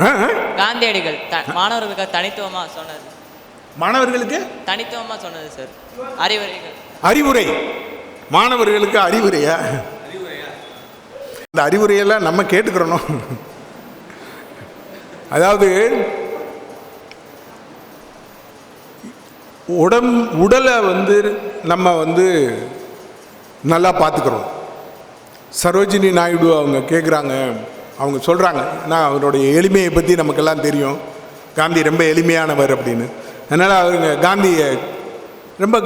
ஆ? காந்தியடிகள் த மாணவர்களுக்கு தனித்துவமா சொன்னது. மாணவர்களுக்கு? தனித்துவமா சொன்னது சார் அறிவுரைகள். அறிவுரை. மாணவர்களுக்கு அறிவுரையா? இந்த அறிவுரையெல்லாம் நம்ம கேட்டுக்கிறணும். அதாவது உடம் உடலை வந்து நம்ம வந்து நல்லா பார்த்துக்கிறோம். சரோஜினி நாயுடு அவங்க கேட்குறாங்க அவங்க சொல்கிறாங்க நான் அவருடைய எளிமையை பற்றி நமக்கெல்லாம் தெரியும். காந்தி ரொம்ப எளிமையானவர் அப்படின்னு. அதனால் அவங்க காந்தியை ரொம்ப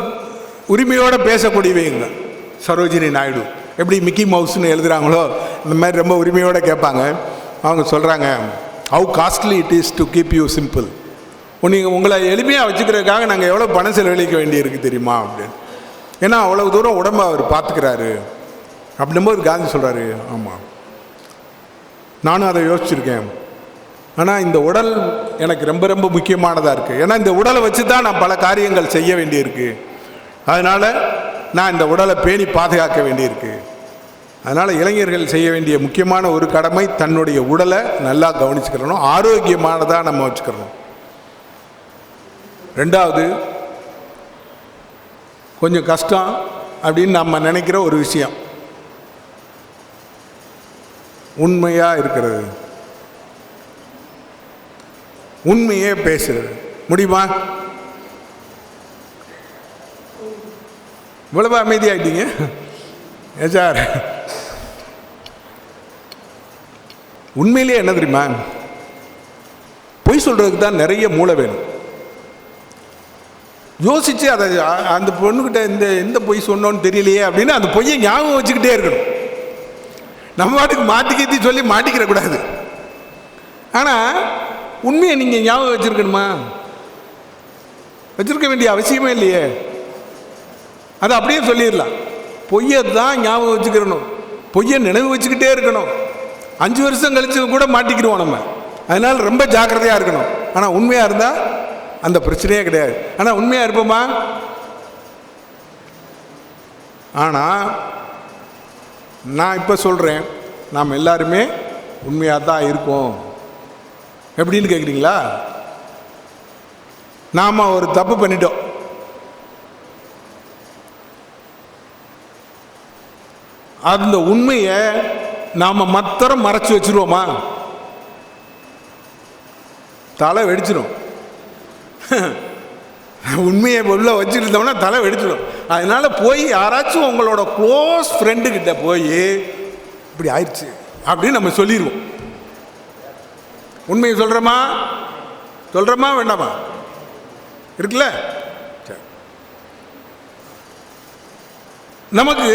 உரிமையோடு பேசக்கூடியவங்க சரோஜினி நாயுடு. எப்படி மிக்கி மவுஸ்னு எழுதுகிறாங்களோ இந்த மாதிரி ரொம்ப உரிமையோடு கேட்பாங்க. அவங்க சொல்கிறாங்க how costly it is to keep you simple நீங்கள் உங்களை எளிமையாக வச்சுக்கிறதுக்காக நாங்கள் எவ்வளோ பணம் செலவழிக்க வேண்டியிருக்கு தெரியுமா? அப்படின்னு. ஏன்னா அவ்வளோ தூரம் உடம்பை அவர் பார்த்துக்கிறாரு. போது காந்தி சொல்கிறாரு ஆமாம் நானும் அதை யோசிச்சிருக்கேன். ஆனால் இந்த உடல் எனக்கு ரொம்ப ரொம்ப முக்கியமானதாக இருக்குது ஏன்னா இந்த உடலை வச்சு தான் நான் பல காரியங்கள் செய்ய வேண்டியிருக்கு. அதனால் நான் இந்த உடலை பேணி பாதுகாக்க வேண்டியிருக்கு. அதனால் இளைஞர்கள் செய்ய வேண்டிய முக்கியமான ஒரு கடமை தன்னுடைய உடலை நல்லா கவனிச்சுக்கிறணும் ஆரோக்கியமானதாக நம்ம வச்சுக்கிறணும் ரெண்டாவது கொஞ்சம் கஷ்டம் அப்படின்னு நம்ம நினைக்கிற ஒரு விஷயம். உண்மையாக இருக்கிறது. உண்மையே பேசுகிறது. முடியுமா? இவ்வளவு அமைதியாகிட்டீங்க ஏன் சார். உண்மையிலேயே என்ன தெரியுமா? பொய் சொல்கிறதுக்கு தான் நிறைய மூளை வேணும். யோசித்து அதை அந்த பொண்ணுக்கிட்ட இந்த எந்த பொய் சொன்னோன்னு தெரியலையே அப்படின்னு அந்த பொய்யை ஞாபகம் வச்சுக்கிட்டே இருக்கணும். நம்ம பாட்டுக்கு மாற்றி சொல்லி மாட்டிக்கிறக்கூடாது ஆனால் உண்மையை நீங்கள் ஞாபகம் வச்சுருக்கணுமா? வச்சுருக்க வேண்டிய அவசியமே இல்லையே. அதை அப்படியே சொல்லிடலாம். பொய்யை தான் ஞாபகம் வச்சுக்கிறணும். பொய்யை நினைவு வச்சுக்கிட்டே இருக்கணும். அஞ்சு வருஷம் கழிச்சு கூட மாட்டிக்கிடுவோம் நம்ம. அதனால் ரொம்ப ஜாக்கிரதையாக இருக்கணும். ஆனால் உண்மையாக இருந்தால் அந்த பிரச்சனையே கிடையாது. ஆனால் உண்மையாக இருப்போமா? ஆனால் நான் இப்போ சொல்கிறேன் நாம் எல்லாருமே உண்மையாக தான் இருக்கோம். எப்படின்னு கேட்குறீங்களா நாம் ஒரு தப்பு பண்ணிட்டோம். அந்த உண்மையை நாம் மத்தரம் மறைச்சி வச்சிருவோமா? தலை வெடிச்சிடும் உண்மையை உள்ள வச்சுருந்தோம்னா தலை வெடிச்சிடும். அதனால் போய் யாராச்சும் உங்களோட க்ளோஸ் ஃப்ரெண்டுக்கிட்ட போய் இப்படி ஆயிடுச்சு அப்படின்னு நம்ம சொல்லிடுவோம் உண்மையை சொல்கிறோமா சொல்கிறோமா வேண்டாமா? இருக்குல்ல? சரி. நமக்கு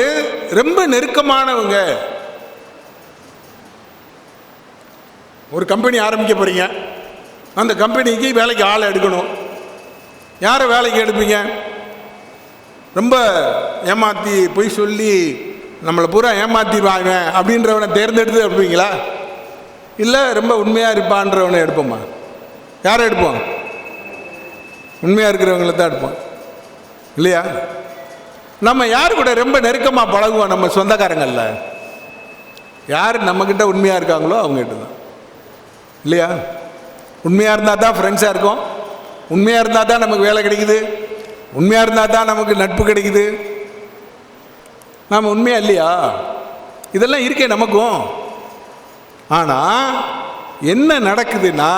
ரொம்ப நெருக்கமானவங்க ஒரு கம்பெனி ஆரம்பிக்க போகிறீங்க அந்த கம்பெனிக்கு வேலைக்கு ஆளை எடுக்கணும். யாரை வேலைக்கு எடுப்பீங்க? ரொம்ப ஏமாற்றி பொய் சொல்லி நம்மளை பூரா ஏமாற்றிடுவாங்க அப்படின்றவனை தேர்ந்தெடுத்து எடுப்பீங்களா? இல்லை ரொம்ப உண்மையாக இருப்பான்றவனை எடுப்போம்மா யாரை எடுப்போம்? உண்மையாக இருக்கிறவங்கள தான் எடுப்போம். இல்லையா? நம்ம யார் கூட ரொம்ப நெருக்கமாக பழகுவோம் நம்ம சொந்தக்காரங்களில்? யார் நம்மக்கிட்ட உண்மையாக இருக்காங்களோ அவங்ககிட்ட தான் இல்லையா? உண்மையாக இருந்தால் தான் ஃப்ரெண்ட்ஸாக இருக்கும். உண்மையாக இருந்தால் தான் நமக்கு வேலை கிடைக்குது. உண்மையாக இருந்தால் தான் நமக்கு நட்பு கிடைக்குது. நாம் உண்மையாக இல்லையா? இதெல்லாம் இருக்கே நமக்கும். ஆனால் என்ன நடக்குதுன்னா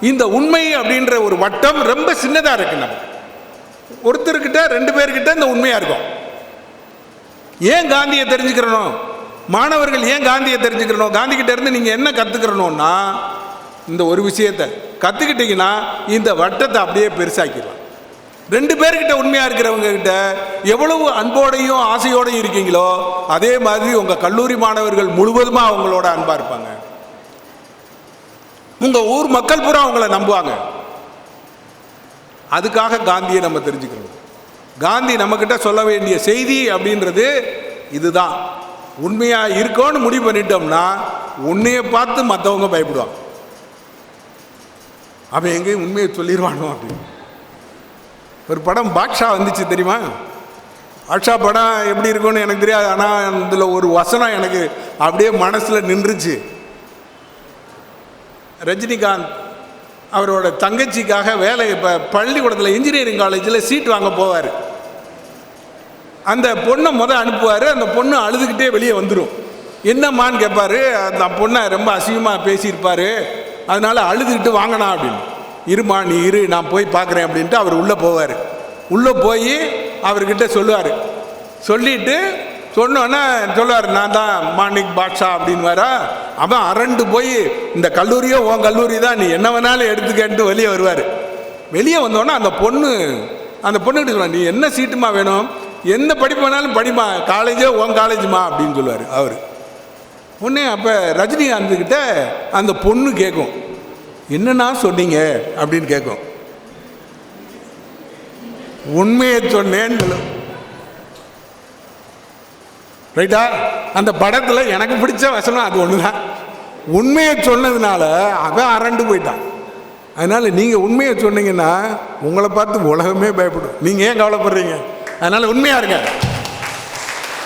இந்த உண்மை அப்படின்ற ஒரு வட்டம் ரொம்ப சின்னதாக இருக்கு நம்ம. ஒருத்தர்கிட்ட ரெண்டு பேர்கிட்ட இந்த உண்மையாக இருக்கும். ஏன் காந்தியை தெரிஞ்சுக்கிறணும்? மாணவர்கள் ஏன் காந்தியை தெரிஞ்சுக்கிறணும்? காந்தி கிட்ட இருந்து நீங்கள் என்ன கற்றுக்கிறணும்னா இந்த ஒரு விஷயத்தை கற்றுக்கிட்டிங்கன்னா இந்த வட்டத்தை அப்படியே பெருசாக்கிடலாம். ரெண்டு பேர்கிட்ட உண்மையாக இருக்கிறவங்க கிட்ட எவ்வளவு அன்போடையும் ஆசையோடையும் இருக்கீங்களோ அதே மாதிரி உங்கள் கல்லூரி மாணவர்கள் முழுவதுமாக அவங்களோட அன்பாக இருப்பாங்க. உங்கள் ஊர் மக்கள் பூரா அவங்கள நம்புவாங்க. அதுக்காக காந்தியை நம்ம தெரிஞ்சுக்கணும். காந்தி நம்மக்கிட்ட சொல்ல வேண்டிய செய்தி அப்படின்றது இதுதான். உண்மையாக இருக்கோன்னு முடிவு பண்ணிட்டோம்னா உன்னையை பார்த்து மற்றவங்க பயப்படுவாங்க. அவன் எங்கேயும் உண்மையை சொல்லிடுவானோ அப்படின்னு ஒரு படம் பாக்ஷா வந்துச்சு தெரியுமா? பாக்ஷா படம் எப்படி இருக்கும்னு எனக்கு தெரியாது. ஆனால் இதில் ஒரு வசனம் எனக்கு அப்படியே மனசில் நின்றுச்சு. ரஜினிகாந்த் அவரோட தங்கச்சிக்காக வேலை இப்போ பள்ளிக்கூடத்தில் இன்ஜினியரிங் காலேஜில் சீட் வாங்க போவார். அந்த பொண்ணை முதல் அனுப்புவார். அந்த பொண்ணு அழுதுகிட்டே வெளியே வந்துடும் என்னம்மான்னு கேட்பாரு அந்த பொண்ணை ரொம்ப அசிங்கமாக பேசியிருப்பார். அதனால் அழுதுகிட்டு வாங்கினா அப்படின்னு. இருமா நீ இரு நான் போய் பார்க்குறேன் அப்படின்ட்டு அவர் உள்ளே போவார். உள்ளே போய் அவர்கிட்ட சொல்லுவார். சொல்லிட்டு சொன்னோன்னே சொல்லுவார் நான் தான் மாணிக் பாட்ஷா அப்படின்னு வர அவன் அரண்டு போய் இந்த கல்லூரியோ உன் கல்லூரி தான் நீ என்ன வேணாலும் எடுத்துக்கன்ட்டு வெளியே வருவார். வெளியே வந்தோடனே அந்த பொண்ணு அந்த பொண்ணுகிட்ட சொல்லுவார் நீ என்ன சீட்டுமா வேணும்? எந்த படிப்பு வேணாலும் படிமா காலேஜோ உன் காலேஜுமா? அப்படின்னு சொல்லுவார் அவர். உடனே அப்போ ரஜினிகாந்த் கிட்ட அந்த பொண்ணு கேட்கும் என்னன்னா சொன்னீங்க? அப்படின்னு கேட்கும் உண்மையை சொன்னேன்னு ரைட்டா? அந்த படத்தில் எனக்கு பிடிச்ச வசனம் அது ஒன்று தான் உண்மையை சொன்னதுனால அவன் அரண்டு போயிட்டான். அதனால் நீங்கள் உண்மையை சொன்னீங்கன்னா உங்களை பார்த்து உலகமே பயப்படும். நீங்கள் ஏன் கவலைப்படுறீங்க? அதனால் உண்மையாக இருங்க.